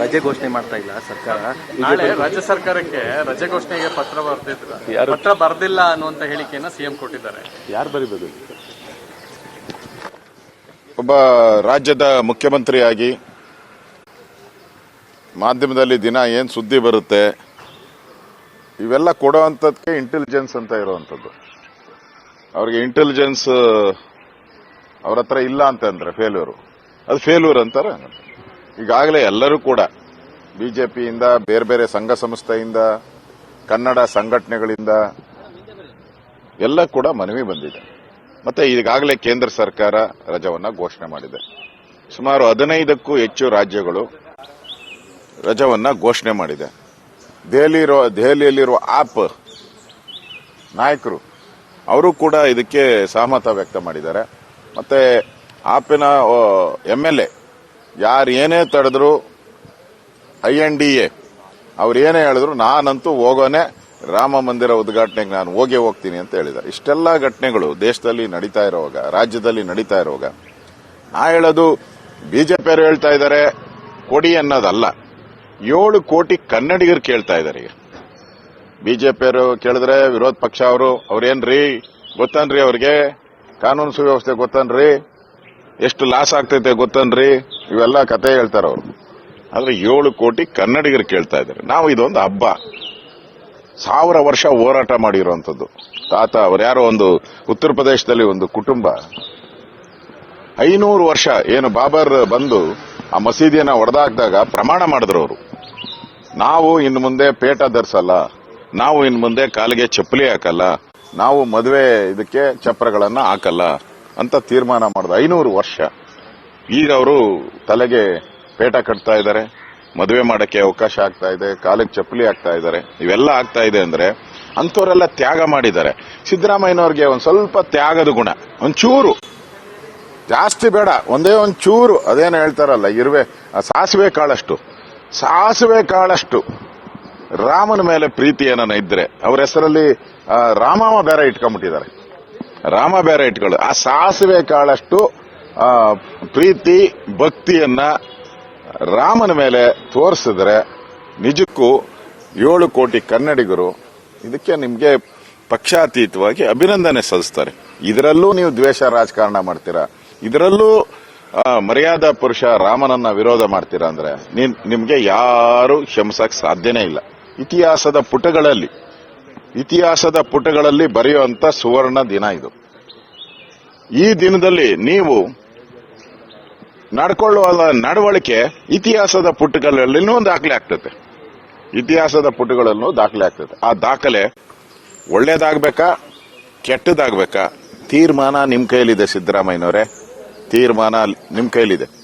ರಜೆ ಘೋಷಣೆ ಮಾಡ್ತಾ ಇಲ್ಲ ಸರ್ಕಾರ. ನಾಳೆ ರಾಜ್ಯ ಸರ್ಕಾರಕ್ಕೆ ರಜೆ ಘೋಷಣೆಗೆ ಪತ್ರ ಬರ್ತಿದ್ರು. ಪತ್ರ ಬರ್ದಿಲ್ಲ ಅನ್ನುವಂತ ಹೇಳಿಕೆಯನ್ನ ಸಿಎಂ ಕೊಟ್ಟಿದ್ದಾರೆ. ಯಾರು ಬರಿಬೋದು ಒಬ್ಬ ರಾಜ್ಯದ ಮುಖ್ಯಮಂತ್ರಿಯಾಗಿ ಮಾಧ್ಯಮದಲ್ಲಿ ದಿನ ಏನು ಸುದ್ದಿ ಬರುತ್ತೆ ಇವೆಲ್ಲ ಕೊಡೋವಂಥದ್ದಕ್ಕೆ ಇಂಟೆಲಿಜೆನ್ಸ್ ಅಂತ ಇರುವಂಥದ್ದು ಅವ್ರಿಗೆ ಇಂಟೆಲಿಜೆನ್ಸ್ ಅವ್ರ ಹತ್ರ ಇಲ್ಲ ಅಂತಂದ್ರೆ ಫೇಲ್ಯೂರು ಅದು ಫೇಲ್ಯೂರ್ ಅಂತಾರೆ. ಈಗಾಗಲೇ ಎಲ್ಲರೂ ಕೂಡ ಬಿಜೆಪಿಯಿಂದ, ಬೇರೆ ಬೇರೆ ಸಂಘ ಸಂಸ್ಥೆಯಿಂದ, ಕನ್ನಡ ಸಂಘಟನೆಗಳಿಂದ ಎಲ್ಲ ಕೂಡ ಮನವಿ ಬಂದಿದೆ. ಮತ್ತೆ ಈಗಾಗಲೇ ಕೇಂದ್ರ ಸರ್ಕಾರ ರಜವನ್ನ ಘೋಷಣೆ ಮಾಡಿದೆ. ಸುಮಾರು ಹದಿನೈದಕ್ಕೂ ಹೆಚ್ಚು ರಾಜ್ಯಗಳು ರಜವನ್ನ ಘೋಷಣೆ ಮಾಡಿದೆ. ದೆಹಲಿರೋ, ದೆಹಲಿಯಲ್ಲಿರುವ ಆಪ್ ನಾಯಕರು, ಅವರು ಕೂಡ ಇದಕ್ಕೆ ಸಹಮತ ವ್ಯಕ್ತ ಮಾಡಿದ್ದಾರೆ ಮತ್ತೆ ಆಪಿನ ಎಂ ಎಲ್ ಎ ಯಾರು ಏನೇ ತಡೆದ್ರು ಐ ಎನ್ ಡಿ ಎ, ಅವ್ರು ಏನೇ ಹೇಳಿದ್ರು ನಾನಂತೂ ಹೋಗೋನೆ ರಾಮ ಮಂದಿರ ಉದ್ಘಾಟನೆಗೆ ನಾನು ಹೋಗೇ ಹೋಗ್ತೀನಿ ಅಂತ ಹೇಳಿದ್ದಾರೆ. ಇಷ್ಟೆಲ್ಲ ಘಟನೆಗಳು ದೇಶದಲ್ಲಿ ನಡೀತಾ ಇರೋವಾಗ ರಾಜ್ಯದಲ್ಲಿ ನಡೀತಾ ಇರೋವಾಗ ನಾ ಹೇಳೋದು ಬಿಜೆಪಿಯವರು ಹೇಳ್ತಾ ಇದ್ದಾರೆ, ಕೊಡಿ ಅನ್ನೋದಲ್ಲ. ಏಳು ಕೋಟಿ ಕನ್ನಡಿಗರು ಕೇಳ್ತಾ ಇದ್ದಾರೆ ಈಗ. ಬಿಜೆಪಿಯವರು ಕೇಳಿದ್ರೆ ವಿರೋಧ ಪಕ್ಷ ಅವರು ಅವ್ರೇನ್ರಿ ಗೊತ್ತನ್ರಿ ಅವ್ರಿಗೆ? ಕಾನೂನು ಸುವ್ಯವಸ್ಥೆ ಗೊತ್ತನ್ರಿ? ಎಷ್ಟು ಲಾಸ್ ಆಗ್ತೈತೆ ಗೊತ್ತನ್ರಿ? ಇವೆಲ್ಲ ಕತೆ ಹೇಳ್ತಾರ ಅವರು. ಆದ್ರೆ ಏಳು ಕೋಟಿ ಕನ್ನಡಿಗರು ಕೇಳ್ತಾ ಇದ್ದಾರೆ. ನಾವು ಇದೊಂದು ಹಬ್ಬ. ಸಾವಿರ ವರ್ಷ ಹೋರಾಟ ಮಾಡಿರುವಂಥದ್ದು. ತಾತ ಯಾರೋ ಒಂದು ಉತ್ತರ ಪ್ರದೇಶದಲ್ಲಿ ಒಂದು ಕುಟುಂಬ. ಐನೂರು ವರ್ಷ ಏನು ಬಾಬರ್ ಬಂದು ಆ ಮಸೀದಿಯನ್ನ ಹೊಡೆದಾಕ್ದಾಗ ಪ್ರಮಾಣ ಮಾಡಿದ್ರು ಅವರು. ನಾವು ಇನ್ನು ಮುಂದೆ ಪೇಟ ಧರಿಸಲ್ಲ. ನಾವು ಇನ್ನು ಮುಂದೆ ಕಾಲಿಗೆ ಚಪ್ಪಲಿ ಹಾಕಲ್ಲ. ನಾವು ಮದುವೆ ಇದಕ್ಕೆ ಚಪ್ರಗಳನ್ನು ಹಾಕಲ್ಲ. ಅಂತ ತೀರ್ಮಾನ ಮಾಡಿದ. ಐನೂರು ವರ್ಷ. ಈಗ ಅವರು ತಲೆಗೆ ಪೇಟ ಕಟ್ತಾ ಇದ್ದಾರೆ. ಮದುವೆ ಮಾಡಕ್ಕೆ ಅವಕಾಶ ಆಗ್ತಾ ಇದೆ. ಕಾಲಿಗೆ ಚಪ್ಪಲಿ ಆಗ್ತಾ ಇದ್ದಾರೆ. ಇವೆಲ್ಲ ಆಗ್ತಾ ಇದೆ ಅಂದ್ರೆ ಅಂಥವರೆಲ್ಲ ತ್ಯಾಗ ಮಾಡಿದ್ದಾರೆ. ಸಿದ್ದರಾಮಯ್ಯನವ್ರಿಗೆ ಒಂದು ಸ್ವಲ್ಪ ತ್ಯಾಗದ ಗುಣ, ಒಂಚೂರು. ಜಾಸ್ತಿ ಬೇಡ, ಒಂದೇ ಒಂದು ಚೂರು ಅದೇನು ಹೇಳ್ತಾರಲ್ಲ, ಇರುವೆ ಸಾಸಿವೆ ಕಾಳಷ್ಟು. ಸಾಸಿವೆ ಕಾಳಷ್ಟು. ರಾಮನ ಮೇಲೆ ಪ್ರೀತಿ ಏನನ ಇದ್ರೆ, ಅವ್ರ ಹೆಸರಲ್ಲಿ ರಾಮಾಮ ಬೇರೆ ಇಟ್ಕೊಂಡ್ಬಿಟ್ಟಿದ್ದಾರೆ. ರಾಮ ಬೇರೆ ಆ ಸಾಸಿವೆ ಕಾಳಷ್ಟು ಪ್ರೀತಿ, ಭಕ್ತಿಯನ್ನ ರಾಮನ ಮೇಲೆ ತೋರಿಸಿದ್ರೆ ನಿಜಕ್ಕೂ ಏಳು ಕೋಟಿ ಕನ್ನಡಿಗರು ಇದಕ್ಕೆ ನಿಮಗೆ ಪಕ್ಷಾತೀತವಾಗಿ ಅಭಿನಂದನೆ ಸಲ್ಲಿಸ್ತಾರೆ. ಇದರಲ್ಲೂ ನೀವು ದ್ವೇಷ ರಾಜಕಾರಣ ಮಾಡ್ತೀರಾ? ಇದರಲ್ಲೂ ಮರ್ಯಾದಾ ಪುರುಷ ರಾಮನನ್ನ ವಿರೋಧ ಮಾಡ್ತೀರಾ ಅಂದ್ರೆ ನಿಮ್- ನಿಮ್ಗೆ ಯಾರು ಕ್ಷಮಿಸಕ್ ಸಾಧ್ಯನೇ ಇಲ್ಲ. ಇತಿಹಾಸದ ಪುಟಗಳಲ್ಲಿ ಇತಿಹಾಸದ ಪುಟಗಳಲ್ಲಿ ಬರೆಯುವಂತ ಸುವರ್ಣ ದಿನ ಇದು. ಈ ದಿನದಲ್ಲಿ ನೀವು ನಡ್ಕೊಳ್ಳುವ ನಡವಳಿಕೆ ಇತಿಹಾಸದ ಪುಟಗಳಲ್ಲಿನೂ ದಾಖಲೆ ಆಗ್ತದೆ. ಇತಿಹಾಸದ ಪುಟಗಳಲ್ಲೂ ದಾಖಲೆ ಆಗ್ತದೆ. ಆ ದಾಖಲೆ ಒಳ್ಳೇದಾಗಬೇಕಾ? ಕೆಟ್ಟದಾಗಬೇಕಾ? ತೀರ್ಮಾನ ನಿಮ್ಮ ಕೈಲಿದೆ ಸಿದ್ದರಾಮಯ್ಯನವರೇ. ತೀರ್ಮಾನ ನಿಮ್ಮ ಕೈಲಿದೆ